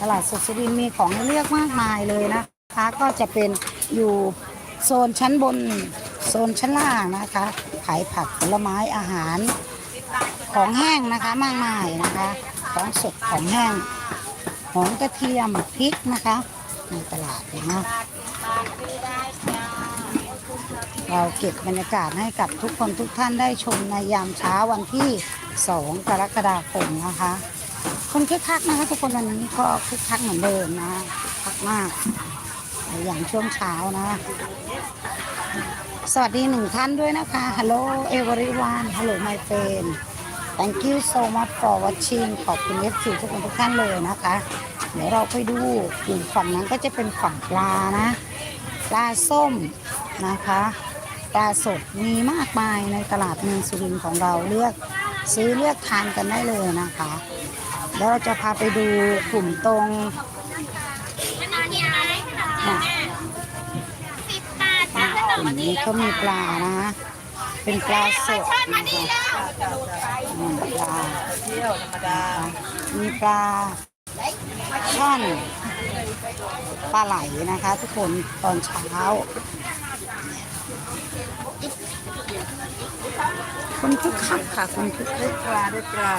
ตลาดสดสุรินทร์มีของให้เลือกมากมายเลยนะคะก็จะเป็นอยู่โซนชั้นบนโซนชั้นล่างนะคะ ขายผักผลไม้อาหารของแห้งนะคะมากมายนะคะของสดของแห้งหอมกระเทียมพริกนะคะในตลาดนะคะเราเก็บบรรยากาศให้กับทุกคนทุกท่านได้ชมในยามเช้าวันที่ 2 กรกฎาคมนะคะ คนคึกคักนะคะทุกคนวันนี้ก็คึกคักเหมือนเดิมนะคักมาก อย่างช่วงเช้านะ สวัสดีหนึ่งท่านด้วยนะคะ Hello everyone Hello my friend Thank you so much for watching ขอบคุณ FC ทุกคนทุกท่านเลยนะคะ เดี๋ยวเราไปดูอยู่ฝั่งนั้นก็จะเป็นฝั่งปลานะ ปลาส้มนะคะปลาสดมีมากมายในตลาดเมืองสุรินทร์ของเราเลือกซื้อเลือกทานกันได้เลยนะคะ แล้วเราจะพาไปดูกลุ่มตรงน่ะอ่กลุ่มนี้เขามีปลานะ เป็นปลาสดปลาเที่ยวธรรมดามีปลาช่อนปลาไหลนะคะ ทุกคนตอนเช้า คนคึกคักค่ะคนคึกคัได้กปลาได้ปลา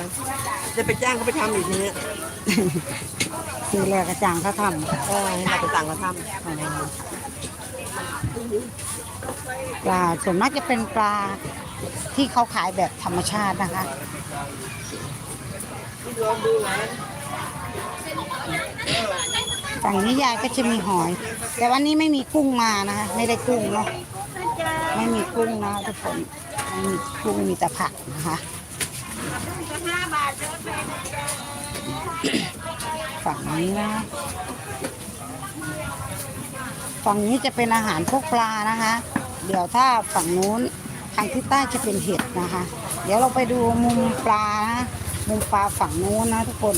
จะไปจ้างเขาไปทำอีกทีเนี้ยคือแรกกระจางเขาทเออเราไปสั่งเขาทำปลาส่วนมากจะเป็นปลาที่เขาขายแบบธรรมชาตินะคะฝั่งนี้ยายก็จะมีหอย แต่วันนี้ไม่มีกุ้งมานะคะ ไม่ได้กุ้งเนาะ ไม่มีกุ้งนะทุกคนไม่มีกุ้งมีแต่ผักนะคะฝั่งนี้นะฝั่งนี้จะเป็นอาหารพวกปลานะคะ เดี๋ยวถ้าฝั่งนู้นทางทิศใต้จะเป็นเห็ดนะคะ เดี๋ยวเราไปดูมุมปลานะมุมปลาฝั่งนู้นนะทุกคน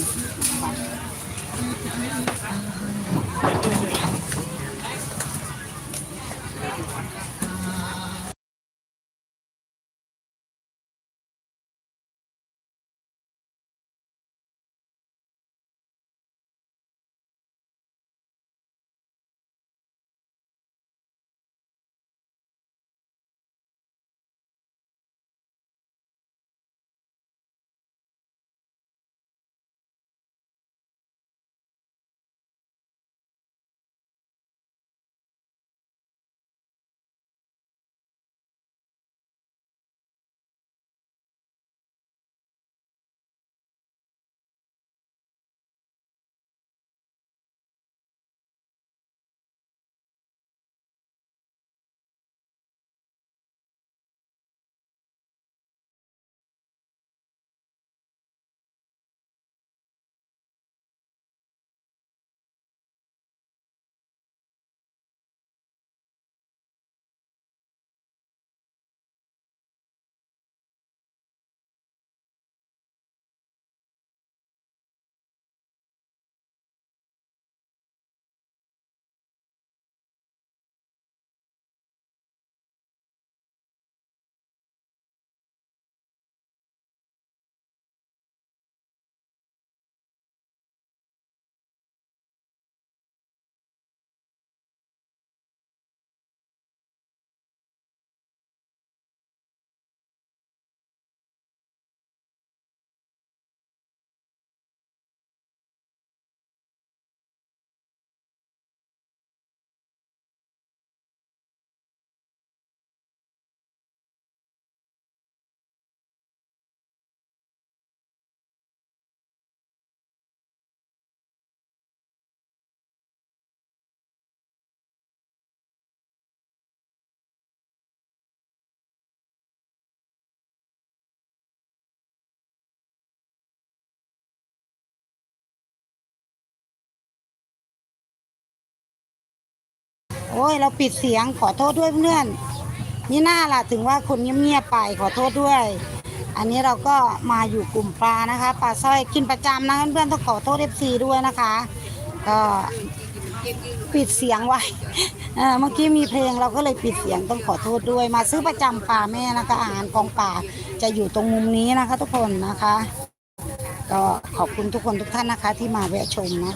โอ้ยเราปิดเสียงขอโทษด้วยเพื่อนนี่น่าล่ะถึงว่าคนเงียบๆไปขอโทษด้วย อันนี้เราก็มาอยู่กลุ่มปลานะคะปลาสร้อยกินประจำนะเพื่อนๆต้องขอโทษเอฟซีด้วยนะคะก็ปิดเสียงไว้เมื่อกี้มีเพลงเราก็เลยปิดเสียงต้องขอโทษด้วยมาซื้อประจำปลาแม่นะคะอาหารของป่าจะอยู่ตรงมุมนี้นะคะ ทุกคนนะคะ ก็ขอบคุณทุกคนทุกท่านนะคะที่มาแวะชมนะ